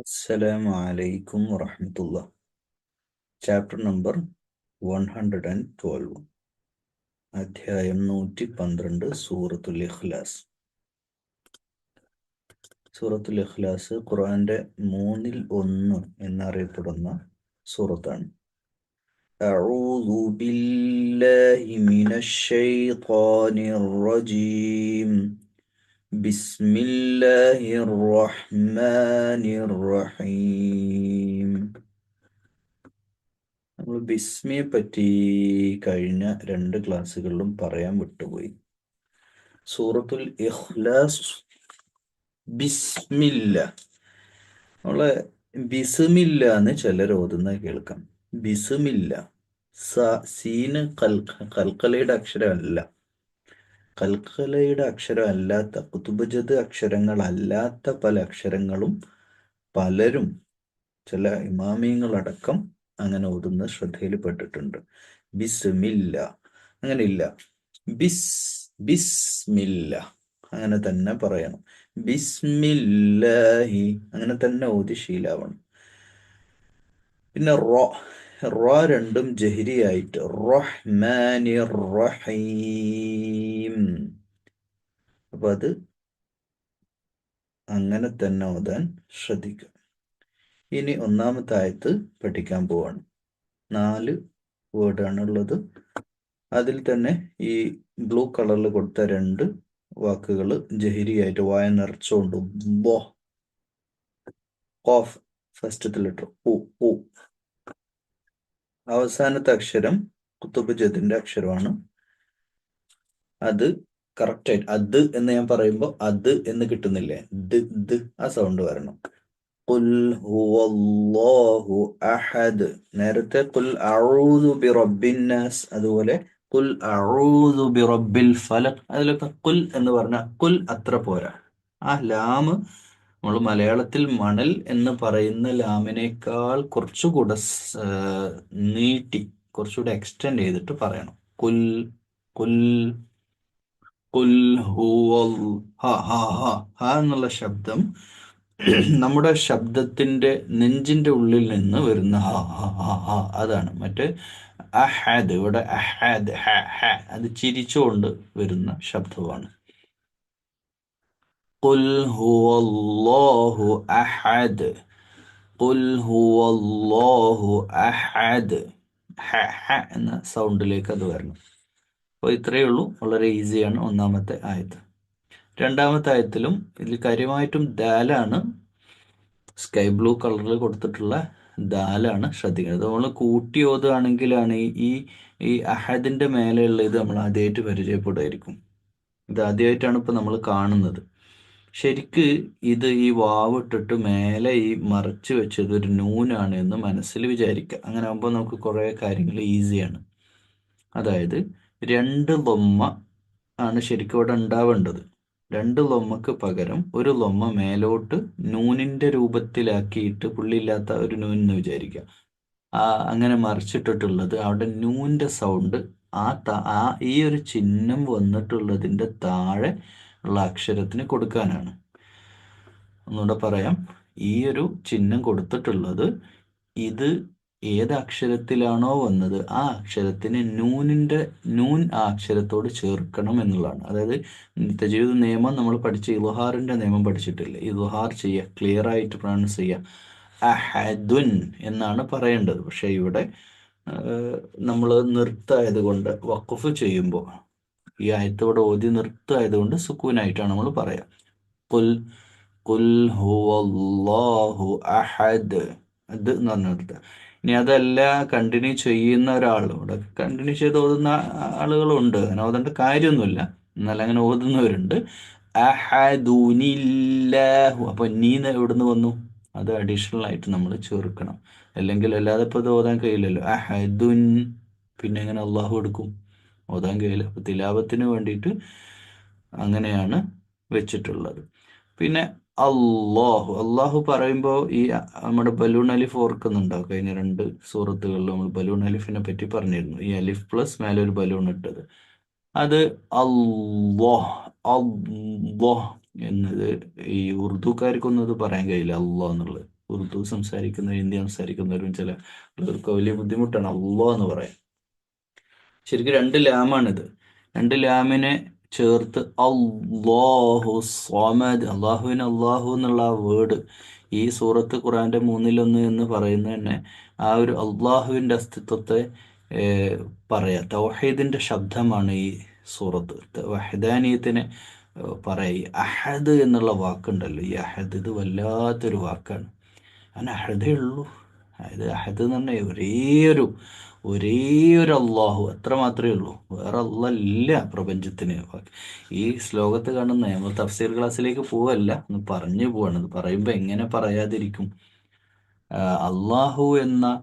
Assalamu alaikum warahmatullah. Chapter number one hundred and twelve അധ്യായം നൂറ്റി പന്ത്രണ്ട് സൂറത്തുൽ ഇഖ്ലാസ് സൂറത്തുൽ ഇഖ്ലാസ് ഖുർആന്റെ മൂന്നിൽ ഒന്ന് എന്നറിയപ്പെടുന്ന സൂറത്താണ് أعوذ بالله من الشيطان الرجيم بسم الله الرحمن الرحيم നമ്മൾ ബിസ്മിയെ പറ്റി കഴിഞ്ഞ രണ്ട് ക്ലാസ്സുകളിലും പറയാൻ വിട്ടുപോയി സൂറത്തുൽ ഇഖ്ലാസ് ബിസ്മില്ല നമ്മളെ ബിസ്മില്ല എന്ന് ചിലർ ഓതുന്ന കേൾക്കാം ബിസ്മില്ല സ സീന് കൽ കൽക്കലയുടെ അക്ഷരമല്ല കൽക്കലയുടെ അക്ഷരം അല്ലാത്ത കുത്തുബജത് അക്ഷരങ്ങളല്ലാത്ത പല അക്ഷരങ്ങളും പലരും ചില ഇമാമിയങ്ങളടക്കം അങ്ങനെ ഓതുന്ന ശ്രദ്ധയിൽപ്പെട്ടിട്ടുണ്ട് ബിസ്മില്ല. അങ്ങനെ ഇല്ല ബിസ് ബിസ്മില്ല. അങ്ങനെ തന്നെ പറയണം. ബിസ്മില്ലാഹി. അങ്ങനെ തന്നെ ഓതി ശീലാവണം. പിന്നെ റോ. റോ രണ്ടും ജഹരിയായിട്ട്. റഹ്മാനി റഹീം അപ്പൊ അത് അങ്ങനെ തന്നെ ഓതാൻ ശ്രദ്ധിക്കുക ഇനി ഒന്നാമത്തെ ആയത്ത് പഠിക്കാൻ പോവാണ്. നാല് വേർഡാണ് ഉള്ളത് അതിൽ തന്നെ ഈ ബ്ലൂ കളറിൽ കൊടുത്ത രണ്ട് വാക്കുകൾ ജഹിരിയായിട്ട് വായ നിറച്ചുകൊണ്ട് ബോ കോഫ് ഫസ്റ്റ് ലെറ്റർ ഓ ഉ. അവസാനത്തെ അക്ഷരം കുത്തുബജത്തിന്റെ അക്ഷരമാണ്. അത് കറക്റ്റ് ആയിട്ട് അത് എന്ന് ഞാൻ പറയുമ്പോൾ അത് എന്ന് കിട്ടുന്നില്ലേ? ദ് ദ് ആ സൗണ്ട് വരണം. ഖുൽ ഹുവല്ലാഹു അഹദ്. നേരത്തെ ഖുൽ അഊദു ബിറബ്ബിൻ നാസ് അതുപോലെ ഖുൽ അഊദു ബി റബ്ബിൽ ഫലഖ് അതിലൊക്കെ ഖുൽ എന്ന് പറഞ്ഞ ഖുൽ അത്ര പോരാ. ആ ലാമ് നമ്മൾ മലയാളത്തിൽ മണൽ എന്ന് പറയുന്ന ലാമിനേക്കാൾ കുറച്ചുകൂടെ നീട്ടി കുറച്ചുകൂടെ എക്സ്റ്റെൻഡ് ചെയ്തിട്ട് പറയണം. കുൽ കുൽ കുൽ ഹുവൽ ഹ എന്നുള്ള ശബ്ദം നമ്മുടെ ശബ്ദത്തിന്റെ നെഞ്ചിന്റെ ഉള്ളിൽ നിന്ന് വരുന്ന ഹ ഹ അതാണ്. മറ്റേ അഹാദ് ഇവിടെ അഹാദ് ഹ ഹ അത് ചിരിച്ചുകൊണ്ട് വരുന്ന ശബ്ദമാണ്. قل هو الله أحد قل هو الله أحد ഹ ഹ എന്ന സൗണ്ടിലേക്ക് അത് വരണം അപ്പോൾ ഇത്രയേ ഉള്ളൂ വളരെ ഈസിയാണ് ഒന്നാമത്തെ ആയത്ത് രണ്ടാമത്തെ ആയത്തിലും ഇതിൽ കാര്യമായിട്ടും ദാലാണ് സ്കൈ ബ്ലൂ കളറിൽ കൊടുത്തിട്ടുള്ള ദാലാണ് ശ്രദ്ധിക്കുന്നത് നമ്മൾ കൂട്ടി ഓതുകയാണെങ്കിലാണ് ഈ ഈ അഹദിന്റെ മേലെയുള്ള ഇത് നമ്മൾ ആദ്യമായിട്ട് പരിചയപ്പെടുമായിരിക്കും ഇത് ആദ്യമായിട്ടാണ് ഇപ്പൊ നമ്മൾ കാണുന്നത് ശരിക്ക് ഇത് ഈ വാവ് വാവിട്ടിട്ട് മേലെ ഈ മറച്ച് വെച്ചത് ഒരു നൂനാണ് എന്ന് മനസ്സിൽ വിചാരിക്കുക അങ്ങനെ ആകുമ്പോൾ നമുക്ക് കുറേ കാര്യങ്ങൾ ഈസിയാണ്. അതായത് രണ്ട് ലൊമ്മ ആണ് ശരിക്കും ഇവിടെ ഉണ്ടാവേണ്ടത്. രണ്ട് ലൊമ്മക്ക് പകരം ഒരു ലൊമ്മ മേലോട്ട് നൂനിന്റെ രൂപത്തിലാക്കിയിട്ട് പുള്ളിയില്ലാത്ത ഒരു നൂൻ എന്ന് വിചാരിക്കുക ആ അങ്ങനെ മറിച്ചിട്ടിട്ടുള്ളത് അവിടെ നൂന്റെ സൗണ്ട് ആ ആ ഈ ഒരു ചിഹ്നം വന്നിട്ടുള്ളതിന്റെ താഴെ ഉള്ള അക്ഷരത്തിന് കൊടുക്കാനാണ്. ഒന്നുകൂടെ പറയാം. ഈ ഒരു ചിഹ്നം കൊടുത്തിട്ടുള്ളത് ഇത് ഏത് അക്ഷരത്തിലാണോ വന്നത് ആ അക്ഷരത്തിന് നൂനിന്റെ നൂൻ ആ അക്ഷരത്തോട് ചേർക്കണം എന്നുള്ളതാണ്. അതായത് നിത്യജീവിത നിയമം നമ്മൾ പഠിച്ച ഇലുഹാറിന്റെ നിയമം പഠിച്ചിട്ടില്ല? ഇലുഹാർ ചെയ്യുക ക്ലിയർ ആയിട്ട് പ്രൊണൗൺസ് ചെയ്യുക. അഹദുൻ എന്നാണ് പറയേണ്ടത്. പക്ഷേ ഇവിടെ നമ്മൾ നിർത്തായത് കൊണ്ട് വഖഫ് ചെയ്യുമ്പോൾ ഈ ആയത്തോടെ ഓതി നിർത്തായതുകൊണ്ട് സുക്കൂനായിട്ടാണ് നമ്മൾ പറയാം. കുൽ കുൽ ഹുവല്ലാഹു അഹദ്. അത് എന്ന് പറഞ്ഞെടുത്ത ഇനി അതല്ല കണ്ടിന്യൂ ചെയ്യുന്ന ഒരാൾ. ഇവിടെ കണ്ടിന്യൂ ചെയ്ത് ഓതുന്ന ആളുകളുണ്ട്. അങ്ങനെ ഓതേണ്ട കാര്യമൊന്നുമില്ല. എന്നാൽ അങ്ങനെ ഓതുന്നവരുണ്ട്. അഹദുനില്ലാഹു. അപ്പൊ നീന്ന് എവിടുന്ന് വന്നു? അത് അഡീഷണൽ ആയിട്ട് നമ്മൾ ചേർക്കണം. അല്ലെങ്കിൽ അല്ലാതെ ഇപ്പൊ ഓതാൻ കഴിയില്ലല്ലോ. അഹദുൻ. പിന്നെ എങ്ങനെ അള്ളാഹു എടുക്കും? ഓതാൻ കഴിയില്ല അപ്പൊ തിലാപത്തിന് വേണ്ടിയിട്ട് അങ്ങനെയാണ് വെച്ചിട്ടുള്ളത്. പിന്നെ അള്ളാഹു അള്ളാഹു പറയുമ്പോൾ ഈ നമ്മുടെ ബലൂൺ അലിഫ് ഓർക്കുന്നുണ്ടാവും കഴിഞ്ഞ രണ്ട് സുഹൃത്തുക്കളിൽ നമ്മൾ ബലൂൺ അലിഫിനെ പറ്റി പറഞ്ഞിരുന്നു. ഈ അലിഫ് പ്ലസ് മേലെ ഒരു ബലൂൺ ഇട്ടത്. അത് അള്ളാഹ് എന്നത് ഈ ഉറുദുക്കാർക്കൊന്നും അത് പറയാൻ കഴിയില്ല. അള്ളാഹ് എന്നുള്ളത്. ഉറുദു സംസാരിക്കുന്നവരും ഹിന്ദി സംസാരിക്കുന്നവരും ചില വലിയ ബുദ്ധിമുട്ടാണ്. അള്ളാഹ് എന്ന് പറയാൻ. ശരിക്കും രണ്ട് ലാമാണിത്. രണ്ട് ലാമിനെ ചേർത്ത് അള്ളാഹു സ്വാമദ് അള്ളാഹുവിന് അള്ളാഹു എന്നുള്ള ആ വേർഡ് ഈ സൂറത്ത് ഖുറാന്റെ മൂന്നിലൊന്ന് എന്ന് പറയുന്ന തന്നെ ആ ഒരു അള്ളാഹുവിന്റെ അസ്തിത്വത്തെ പറയാ. തൗഹീദിന്റെ ശബ്ദമാണ് ഈ സൂറത്ത്. വഹദാനീയത്തിനെ പറയാ. ഈ അഹദ് എന്നുള്ള വാക്കുണ്ടല്ലോ. ഈ അഹദ് ഇത് വല്ലാത്തൊരു വാക്കാണ്. അങ്ങനെ അഹദേ ഉള്ളൂ. അതായത് അഹദ് എന്ന് പറഞ്ഞാൽ ഒരേ ഒരു ഒരേ ഒരു അള്ളാഹു അത്ര മാത്രമേ ഉള്ളൂ. വേറെ അല്ല പ്രപഞ്ചത്തിന്. ഈ ശ്ലോകത്ത് കാണുന്ന നമ്മൾ തഫ്സീർ ക്ലാസ്സിലേക്ക് പോവല്ല. ഒന്ന് പറഞ്ഞു പോവാണ്. അത് പറയുമ്പോൾ എങ്ങനെ പറയാതിരിക്കും? അള്ളാഹു എന്ന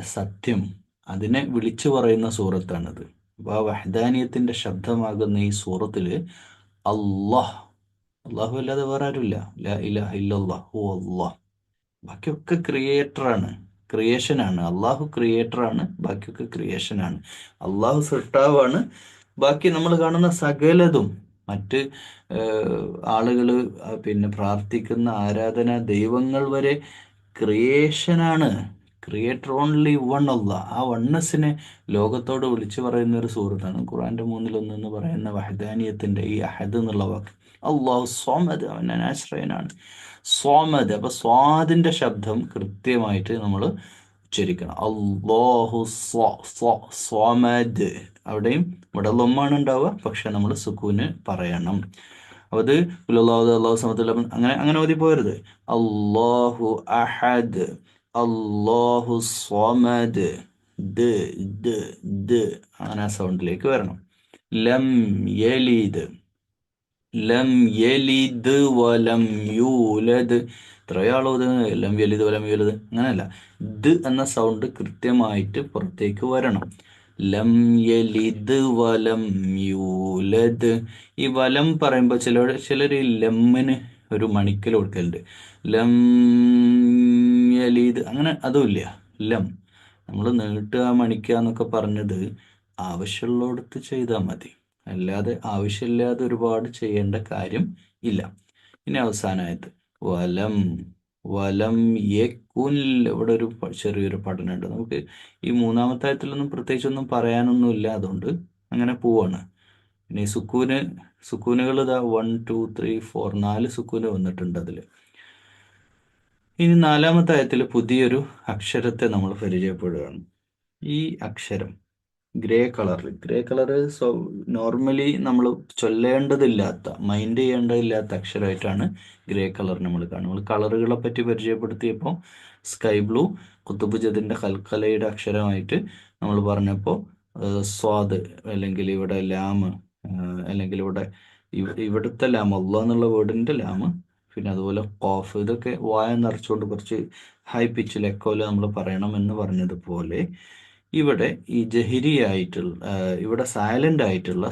സത്യം അതിനെ വിളിച്ചു പറയുന്ന സൂറത്താണിത്. അപ്പോൾ ആ വഹദാനിയത്തിന്റെ ശബ്ദമാകുന്ന ഈ സൂറത്തിൽ അള്ളാഹ് അള്ളാഹു അല്ലാതെ വേറെ ആരുമില്ല. ലാ ഇലാഹ ഇല്ലല്ലാഹു. അള്ളാഹ് ബാക്കിയൊക്കെ ക്രിയേറ്ററാണ്. ക്രിയേഷനാണ് അള്ളാഹു ക്രിയേറ്ററാണ് ബാക്കിയൊക്കെ ക്രിയേഷനാണ് അള്ളാഹു സൃഷ്ടാവാണ് ബാക്കി നമ്മൾ കാണുന്ന സകലതും മറ്റ് ആളുകൾ പിന്നെ പ്രാർത്ഥിക്കുന്ന ആരാധന ദൈവങ്ങൾ വരെ ക്രിയേഷനാണ് ക്രിയേറ്റർ ഓൺലി വൺ അല്ല ആ വണ്ണസിനെ ലോകത്തോട് വിളിച്ചു പറയുന്ന ഒരു സുഹൃത്താണ് ഖുറാന്റെ മൂന്നിലൊന്ന് എന്ന് പറയുന്ന വഹദാനിയത്തിന്റെ ഈ അഹദ് എന്നുള്ള വാക്ക്. അള്ളാഹു സോമദ് അവൻ ആശ്രയനാണ്. സ്വാമദ്. അപ്പൊ സ്വാദിന്റെ ശബ്ദം കൃത്യമായിട്ട് നമ്മൾ ഉച്ചരിക്കണം. അള്ളാഹു സ്വാമദ്. അവിടെയും ഇവിടെ ലൊമ്മാണ് ഉണ്ടാവുക പക്ഷെ നമ്മൾ സുക്കൂന് പറയണം. അത് അള്ളാഹു സമത്ത് അങ്ങനെ അങ്ങനെ ഓതി പോരുത്. അള്ളാഹു അഹദ്. അള്ളാഹു ദ് അങ്ങനെ ആ സൗണ്ടിലേക്ക് വരണം. ലം യലിദ്. ലം യലിദ് വലം യൂലദ്. ഇത്രയാളോ ഇത് ലം യലിദ് വലം യൂലദ്. അങ്ങനെയല്ല. ദ് എന്ന സൗണ്ട് കൃത്യമായിട്ട് പുറത്തേക്ക് വരണം. ലം യലിദ് വലം യൂലദ്. ഈ വലം പറയുമ്പോൾ ചില ചിലർ ഈ ലമ്മിന് ഒരു മണിക്കൽ കൊടുക്കലുണ്ട്. ലം യലിദ്. അങ്ങനെ അതുമില്ല. ലം. നമ്മൾ നീട്ടുക മണിക്കുക എന്നൊക്കെ പറഞ്ഞത് ആവശ്യമുള്ളിടത്ത് ചെയ്താൽ മതി. അല്ലാതെ ആവശ്യമില്ലാതെ ഒരുപാട് ചെയ്യേണ്ട കാര്യം ഇല്ല. ഇനി അവസാനമായിട്ട്. വലം വലം യക്കുൻ ഇവിടെ ഒരു ചെറിയൊരു പഠനമുണ്ട്. നമുക്ക് ഈ മൂന്നാമത്തെ പ്രത്യേകിച്ചൊന്നും പറയാനൊന്നും ഇല്ല അതുകൊണ്ട് അങ്ങനെ പോവാണ്. ഇനി സുക്കൂന് സുക്കൂനുകൾ ഇതാ വൺ ടു ത്രീ ഫോർ നാല് സുക്കൂന് വന്നിട്ടുണ്ട് അതിൽ ഇനി നാലാമത്തെ ആയത്തിൽ പുതിയൊരു അക്ഷരത്തെ നമ്മൾ പരിചയപ്പെടുകയാണ്. ഈ അക്ഷരം. ഗ്രേ കളറിൽ ഗ്രേ കളർ സോ നോർമലി നമ്മൾ ചൊല്ലേണ്ടതില്ലാത്ത മൈൻഡ് ചെയ്യേണ്ടതില്ലാത്ത അക്ഷരമായിട്ടാണ് ഗ്രേ കളർ നമ്മൾ കാണുന്നത് നമ്മൾ കളറുകളെ പറ്റി പരിചയപ്പെടുത്തിയപ്പോൾ സ്കൈ ബ്ലൂ കുത്തുബുജത്തിന്റെ കൽക്കലയുടെ അക്ഷരമായിട്ട് നമ്മൾ പറഞ്ഞപ്പോൾ സ്വാദ് അല്ലെങ്കിൽ ഇവിടെ ലാമ് അല്ലെങ്കിൽ ഇവിടെ ഇവിടുത്തെ ലാം അള്ള എന്നുള്ള വേർഡിന്റെ ലാമ് പിന്നെ അതുപോലെ കോഫ് ഇതൊക്കെ വായ നിറച്ചുകൊണ്ട് കുറച്ച് ഹൈ പിച്ചിൽ എക്കോൽ നമ്മൾ പറയണം എന്ന് പറഞ്ഞതുപോലെ ഇവിടെ ഈ ജഹിരി ആയിട്ടുള്ള ഇവിടെ സൈലന്റ് ആയിട്ടുള്ള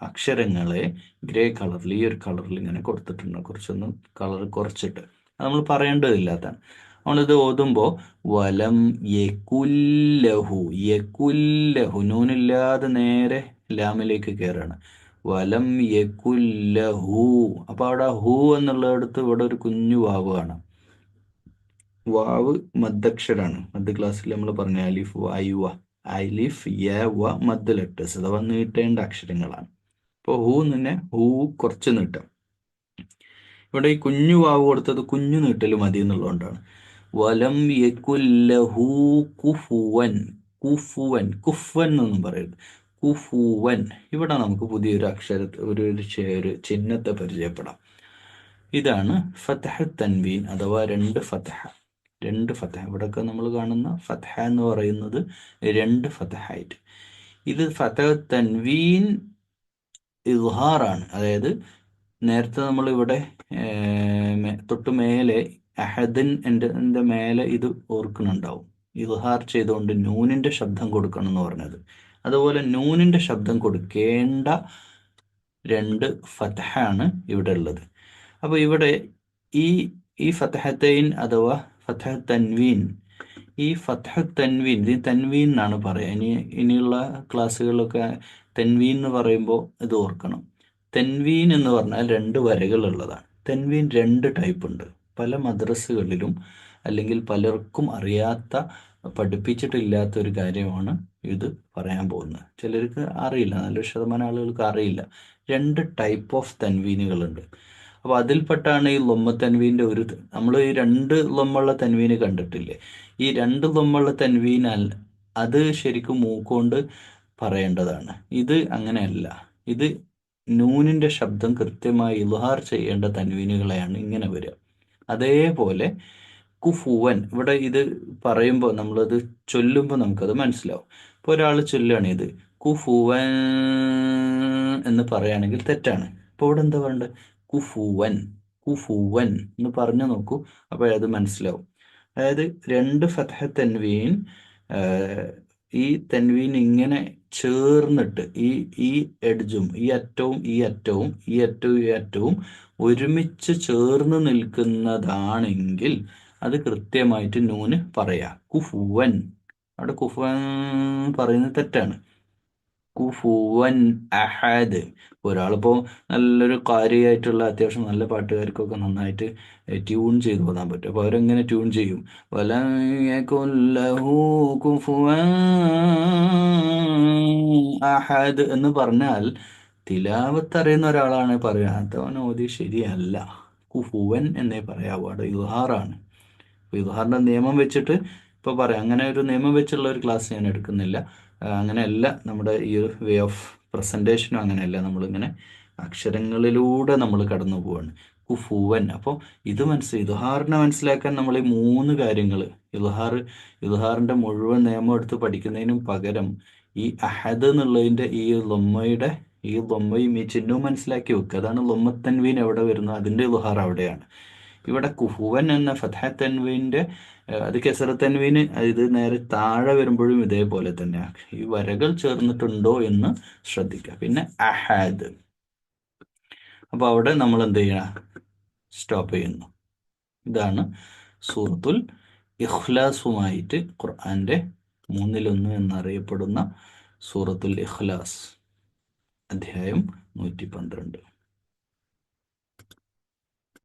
അക്ഷരങ്ങളെ ഗ്രേ കളറിൽ ഈ ഒരു കളറിൽ ഇങ്ങനെ കൊടുത്തിട്ടുണ്ട്. കുറച്ചൊന്ന് കളർ കുറച്ചിട്ട്. നമ്മൾ പറയേണ്ടതില്ലാത്തതാണ്. നമ്മളിത് ഓതുമ്പോൾ വലം യകുല്ലഹു യകുല്ലഹു നൂനില്ലാതെ നേരെ ലാമിലേക്ക് കയറാണ് വലം യകുല്ലഹു അപ്പോൾ അവിടെ ഹു എന്നുള്ളിടത്ത് ഇവിടെ ഒരു കുഞ്ഞു വാവാണ് വാവ് മദ്ദക്ഷരാണ്. മദ് ക്ലാസ്സിൽ നമ്മൾ പറഞ്ഞ അലിഫ് വായുവ അലിഫ് യ വ മദ് ലെറ്റേഴ്സ് അഥവാ നീട്ടേണ്ട അക്ഷരങ്ങളാണ്. അപ്പോൾ ഹൂ തന്നെ ഹൂ കുറച്ച് നീട്ടം. ഇവിടെ ഈ കുഞ്ഞു വാവ് കൊടുത്തത് കുഞ്ഞു നീട്ടൽ മതി എന്നുള്ളതുകൊണ്ടാണ്. വലം യകുല്ലഹു കുഫുവൻ. കുഫുവൻ. കുഫൻ എന്നൊന്നും പറയരുത്. കുഫുവൻ. ഇവിടെ നമുക്ക് പുതിയൊരു അക്ഷര ഒരു ഒരു ചിഹ്നത്തെ പരിചയപ്പെടാം. ഇതാണ് ഫതഹ തൻവീൻ അഥവാ രണ്ട് ഫതഹ. രണ്ട് ഫതഹ. ഇവിടെയൊക്കെ നമ്മൾ കാണുന്ന ഫതഹ എന്ന് പറയുന്നത് രണ്ട് ഫതഹായിട്ട്. ഇത് ഫതഹ തൻവീൻ ഇഹാറാണ് അതായത് നേരത്തെ നമ്മൾ ഇവിടെ തൊട്ട് മേലെ അഹദിൻ എന്റെ മേലെ ഇത് ഓർക്കുന്നുണ്ടാവും. ഇഹാർ ചെയ്തുകൊണ്ട് നൂനിന്റെ ശബ്ദം കൊടുക്കണം എന്ന് പറഞ്ഞത്. അതുപോലെ നൂനിന്റെ ശബ്ദം കൊടുക്കേണ്ട രണ്ട് ഫതഹാണ് ഇവിടെ ഉള്ളത്. അപ്പോൾ ഇവിടെ ഈ ഈ ഫതഹത്തൈൻ അഥവാ ഫതഹ തൻവീൻ. ഈ ഫതഹ തൻവീൻ ഇത് തൻവീൻ എന്നാണ് പറയുക. ഇനി ഇനിയുള്ള ക്ലാസ്സുകളിലൊക്കെ തെൻവീൻ എന്ന് പറയുമ്പോൾ ഇത് ഓർക്കണം. തെൻവീൻ എന്ന് പറഞ്ഞാൽ രണ്ട് വരകളുള്ളതാണ്. തെൻവീൻ രണ്ട് ടൈപ്പ് ഉണ്ട്. പല മദ്രസകളിലും അല്ലെങ്കിൽ പലർക്കും അറിയാത്ത പഠിപ്പിച്ചിട്ടില്ലാത്ത ഒരു കാര്യമാണ് ഇത് പറയാൻ പോകുന്നത്. ചിലർക്ക് അറിയില്ല. നല്ലൊരു ശതമാനം ആളുകൾക്ക് അറിയില്ല. രണ്ട് ടൈപ്പ് ഓഫ് തൻവീനുകളുണ്ട്. അപ്പോൾ അതിൽപ്പെട്ടാണ് ഈ ലൊമ്മ തൻവീന്റെ ഒരു നമ്മൾ ഈ രണ്ട് ലൊമ്മുള്ള തൻവീന് കണ്ടിട്ടില്ലേ? ഈ രണ്ട് ലൊമ്മുള്ള തൻവീനാൽ അത് ശരിക്കും മൂക്കൊണ്ട് പറയേണ്ടതാണ്. ഇത് അങ്ങനെയല്ല. ഇത് നൂനിന്റെ ശബ്ദം കൃത്യമായി ഇൽഹാർ ചെയ്യേണ്ട തൻവീനുകളെയാണ് ഇങ്ങനെ വരിക. അതേപോലെ കുഫുവൻ ഇവിടെ ഇത് പറയുമ്പോൾ നമ്മളത് ചൊല്ലുമ്പോൾ നമുക്കത് മനസ്സിലാവും. ഇപ്പോൾ ഒരാൾ ചൊല്ലുകയാണ് ഇത്. കുഫുവൻ എന്ന് പറയുകയാണെങ്കിൽ തെറ്റാണ്. ഇപ്പോൾ ഇവിടെ എന്താ പറയേണ്ടത് കുഫുവൻ കുഫുവൻ എന്ന് പറഞ്ഞു നോക്കൂ അപ്പോൾ അത് മനസ്സിലാവും. അതായത് രണ്ട് ഫതഹ തൻവീൻ ഈ തൻവീൻ ഇങ്ങനെ ചേർന്നിട്ട് ഈ ഈ എഡ്ജും ഈ അറ്റവും ഈ അറ്റവും ഈ അറ്റവും ഈ അറ്റവും ഒരുമിച്ച് ചേർന്ന് നിൽക്കുന്നതാണെങ്കിൽ അത് കൃത്യമായിട്ട് നൂന് പറയാ. കുഫുവൻ. അവിടെ കുഫുവൻ പറയുന്നത് തെറ്റാണ്. കുഫുവൻ അഹാദ്. ഒരാളിപ്പോൾ നല്ലൊരു കാര്യമായിട്ടുള്ള അത്യാവശ്യം നല്ല പാട്ടുകാർക്കൊക്കെ നന്നായിട്ട് ട്യൂൺ ചെയ്ത് പോകാൻ പറ്റും. അപ്പോൾ അവരെങ്ങനെ ട്യൂൺ ചെയ്യും? അഹദ് എന്ന് പറഞ്ഞാൽ തിലാവത്ത് അറിയുന്ന ഒരാളാണ് പറയാത്തവൻ ഓതി ശരിയല്ല. കുഫുവൻ എന്നേ പറയാവൂ. അവിടെ യുഹാറാണ് ഇഹാറിന്റെ നിയമം വെച്ചിട്ട് ഇപ്പോൾ പറയാം. അങ്ങനെ ഒരു നിയമം വെച്ചുള്ള ഒരു ക്ലാസ് ഞാൻ എടുക്കുന്നില്ല. അങ്ങനെയല്ല നമ്മുടെ ഈ ഒരു വേ ഓഫ് പ്രസന്റേഷനും അങ്ങനെയല്ല. നമ്മളിങ്ങനെ അക്ഷരങ്ങളിലൂടെ നമ്മൾ കടന്നു പോവാണ്. കുഫുവൻ. അപ്പോൾ ഇത് മനസ്സിലായി ഇതുഹാറിനെ മനസ്സിലാക്കാൻ നമ്മൾ ഈ മൂന്ന് കാര്യങ്ങൾ ഇതുഹാർ ഇതുഹാറിന്റെ മുഴുവൻ നിയമം എടുത്ത് പഠിക്കുന്നതിനും പകരം ഈ അഹദ് എന്നുള്ളതിന്റെ ഈ ലൊമ്മയുടെ ഈ ലൊമ്മയും ഈ ചിഹ്നവും മനസ്സിലാക്കി വെക്കുക. അതാണ് ലൊമ്മത്തൻവീൻ എവിടെ വരുന്നത്? അതിന്റെ ഇതുഹാർ അവിടെയാണ്. ഇവിടെ കുഹുവൻ എന്ന ഫതഹ തൻവീന്റെ അത് കെസറ തൻവീന് ഇത് നേരെ താഴെ വരുമ്പോഴും ഇതേപോലെ തന്നെയാണ് ഈ വരകൾ ചേർന്നിട്ടുണ്ടോ എന്ന് ശ്രദ്ധിക്കുക. പിന്നെ അഹാദ്. അപ്പൊ അവിടെ നമ്മൾ എന്ത് ചെയ്യണം സ്റ്റോപ്പ് ചെയ്യുന്നു. ഇതാണ് സൂറത്തുൽ ഇഖ്ലാസുമായിട്ട് ഖുർആന്റെ മൂന്നിലൊന്ന് എന്നറിയപ്പെടുന്ന സൂറത്തുൽ ഇഖ്ലാസ്. അധ്യായം നൂറ്റി പന്ത്രണ്ട്